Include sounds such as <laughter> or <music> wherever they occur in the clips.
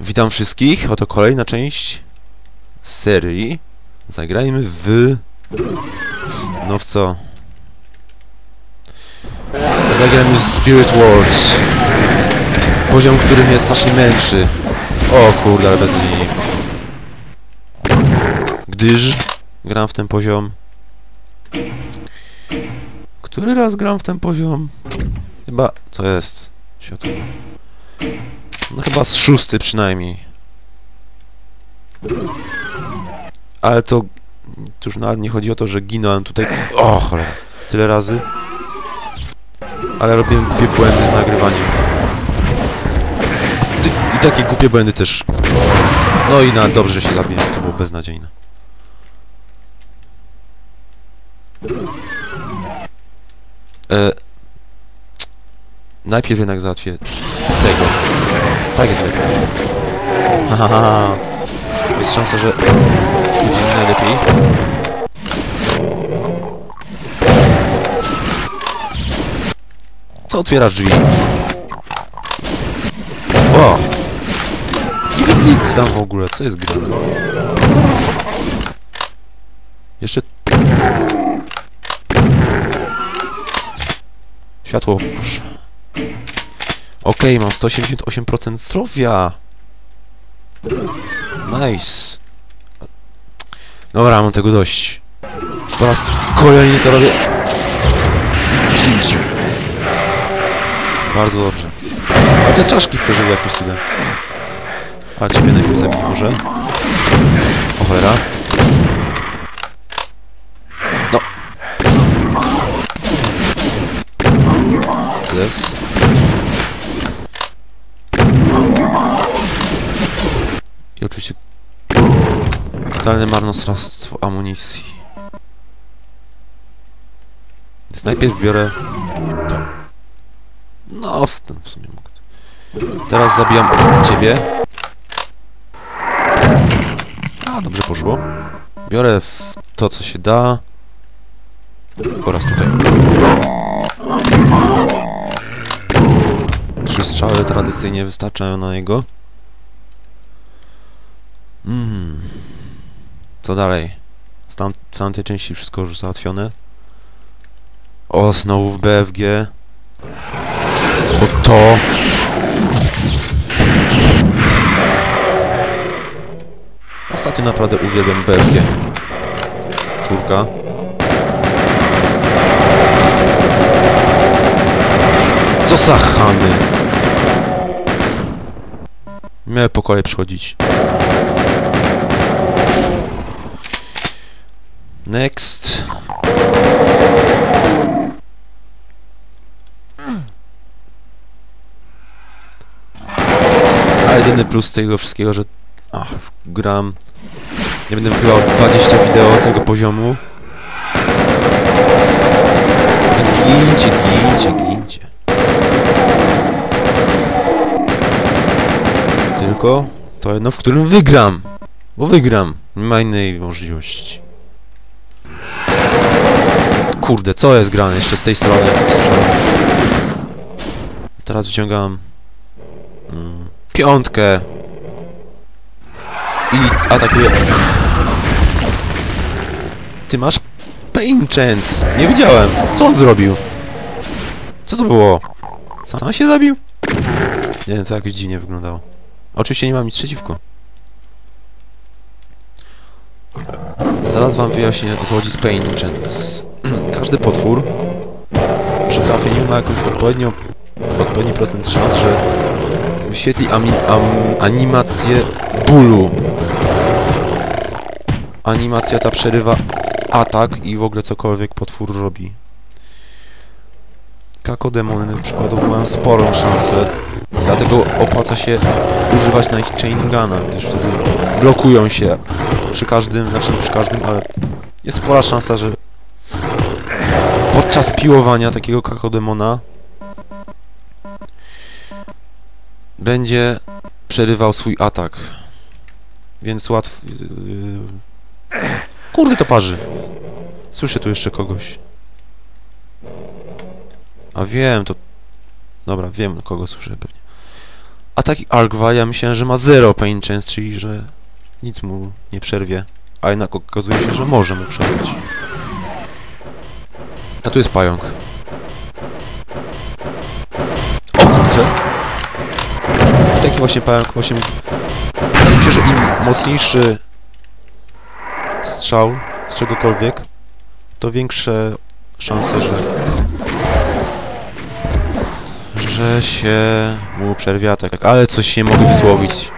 Witam wszystkich, oto kolejna część serii. Zagrajmy w... No w co? Zagrajmy w Spirit World. Poziom, który mnie strasznie męczy. O kurde, ale beznadziejnie już. Gdyż gram w ten poziom... Który raz gram w ten poziom? Chyba... Co jest? Światło. No chyba z szósty przynajmniej. Ale to... to już nawet nie chodzi o to, że ginąłem tutaj... O cholera. Tyle razy. Ale robiłem głupie błędy z nagrywaniem. I, takie głupie błędy też. No i na dobrze się zabiłem, to było beznadziejne. E, najpierw jednak załatwię tego. Tak jest lepiej. Hahaha. Jest szansa, że mi najlepiej. Co otwierasz drzwi? O! Nie widzę nic tam w ogóle, co jest grane? Jeszcze... Światło, proszę. Okej, mam 188% zdrowia. Nice. Dobra, mam tego dość. Po raz kolejny to robię. Kilcie. Bardzo dobrze. A te czaszki przeżyły jakimś cudem. A ciebie najpierw zabiję może. O cholera. No. Zes. I oczywiście totalne marnotrawstwo amunicji. Więc najpierw biorę to. No, w tym w sumie mogę. Teraz zabijam ciebie. A, dobrze poszło. Biorę to, co się da. Oraz tutaj. Trzy strzały tradycyjnie wystarczają na niego. Co dalej? Z tam, w tamtej części wszystko już załatwione. O, znowu w BFG. O to. Ostatnio naprawdę uwielbiam BFG. Czurka. Co za chamy. Miały po kolei przychodzić. Next. A jedyny plus tego wszystkiego, że ach, gram nie będę wygrywał 20 wideo tego poziomu. Gincie, gincie, gincie. Tylko to jedno, w którym wygram. Bo wygram. Nie ma innej możliwości. Kurde, co jest grane jeszcze z tej strony? Słyszałem. Teraz wyciągam mm, piątkę i atakuję. Ty masz pain chance. Nie widziałem. Co on zrobił? Co to było? Sam się zabił? Nie wiem, to jakoś dziwnie wyglądało. Oczywiście nie mam nic przeciwko. Zaraz wam wyjaśnię o co chodzi z Pain Chance. <clears throat> Każdy potwór przy trafieniu ma jakąś odpowiednio, odpowiedni procent szans, że wyświetli am, animację bólu. Animacja ta przerywa atak i w ogóle cokolwiek potwór robi. Kakodemony przykładowo mają sporą szansę, dlatego opłaca się używać na ich chain guna, gdyż wtedy blokują się przy każdym, znaczy nie przy każdym, ale jest spora szansa, że podczas piłowania takiego kakodemona będzie przerywał swój atak. Więc łatwo... Yy... Kurde to parzy! Słyszę tu jeszcze kogoś. A wiem, to... Dobra, wiem kogo słyszę pewnie. A taki Argwa, ja myślałem, że ma 0 pain chance, czyli że nic mu nie przerwie. A jednak okazuje się, że może mu przerwać. A tu jest pająk. O kurczę! Taki właśnie pająk właśnie... Wydaje mi się, że im mocniejszy strzał z czegokolwiek, to większe szanse, że że się mu przerwie atak. Ale coś nie mogę wysłowić.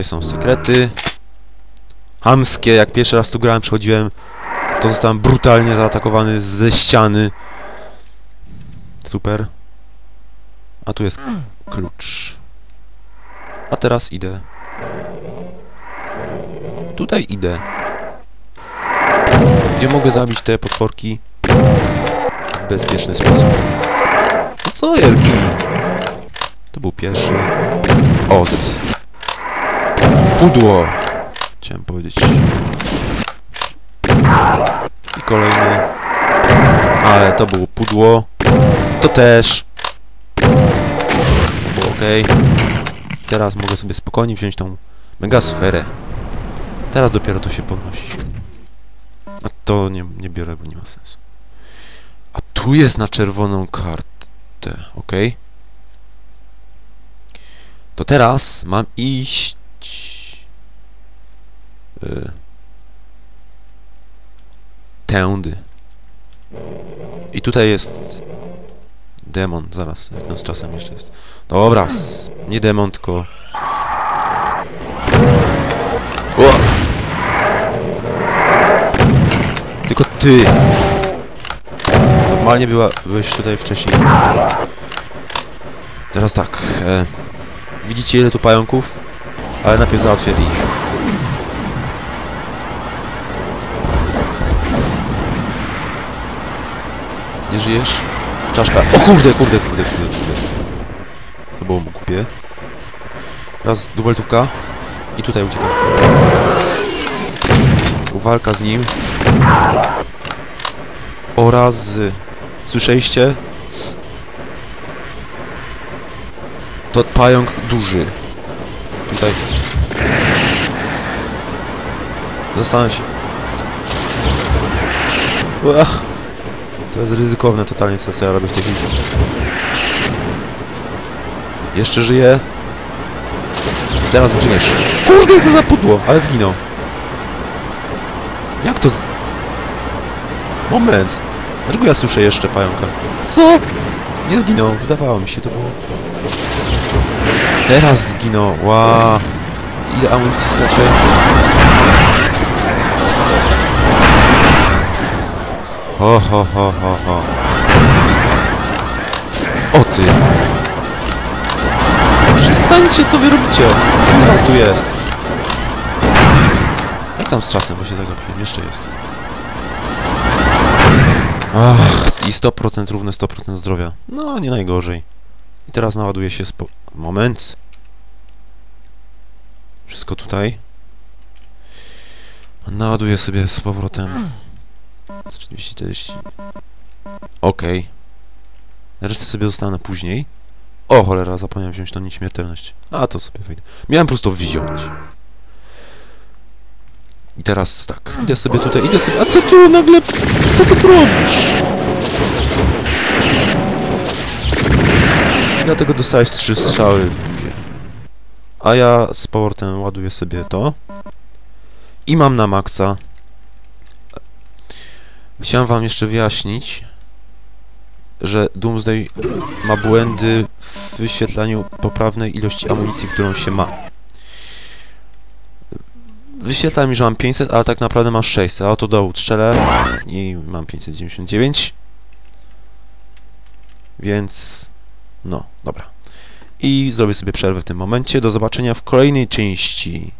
Tutaj są sekrety. Hamskie, jak pierwszy raz tu grałem, przychodziłem, to zostałem brutalnie zaatakowany ze ściany. Super. A tu jest klucz. A teraz idę. Tutaj idę. Gdzie mogę zabić te potworki w bezpieczny sposób. No co jest gin? To był pierwszy. O, zys. Pudło! Chciałem powiedzieć. I kolejny. Ale to było pudło. To też. To było ok. Teraz mogę sobie spokojnie wziąć tą megasferę. Teraz dopiero to się podnosi. A to nie, nie biorę, bo nie ma sensu. A tu jest na czerwoną kartę, ok? To teraz mam iść... Y, tędy. I tutaj jest... Demon, zaraz, jak tam z czasem jeszcze jest. Dobra, nie demon, tylko... O! Tylko ty! Normalnie była, byłeś tutaj wcześniej. Teraz tak. E, widzicie ile tu pająków? Ale najpierw załatwię ich. Nie żyjesz? Czaszka. O kurde, kurde, kurde, kurde, kurde. To było głupie. Raz dubeltówka. I tutaj uciekam. Walka z nim. Oraz... Słyszeliście? To pająk duży. Tutaj. Zastanów się. Ach. To jest ryzykowne totalnie, co, ja robię w tej chwili. Jeszcze żyję. Teraz zginiesz. Kurde, co za pudło, ale zginął. Jak to z... Moment. Dlaczego ja słyszę jeszcze pająka? Co? Nie zginął. Wydawało mi się, to było... Teraz zginął. Ła. Ile amunicji straciłem? Ho, ho, ho, ho, ho. O ty. Przestańcie, co wy robicie? Ile tu jest? Jak tam z czasem, bo się zagapiłem? Jeszcze jest. Ach, i 100% równe 100% zdrowia. No, nie najgorzej. I teraz naładuje się spo... Moment. Wszystko tutaj. Naładuję sobie z powrotem. 240. Okej. Resztę sobie zostanę później. O cholera, zapomniałem wziąć tą nieśmiertelność. A to sobie wejdę. Miałem po prostu wziąć. I teraz tak, idę sobie tutaj, idę sobie... A co tu nagle... Co ty tu robisz? I dlatego dostałeś trzy strzały w buzie. A ja z powrotem ładuję sobie to. I mam na maksa. Chciałem wam jeszcze wyjaśnić, że Doomsday ma błędy w wyświetlaniu poprawnej ilości amunicji, którą się ma. Wyświetla mi, że mam 500, ale tak naprawdę mam 600, a oto dołu strzelę i mam 599. Więc... no, dobra. I zrobię sobie przerwę w tym momencie. Do zobaczenia w kolejnej części.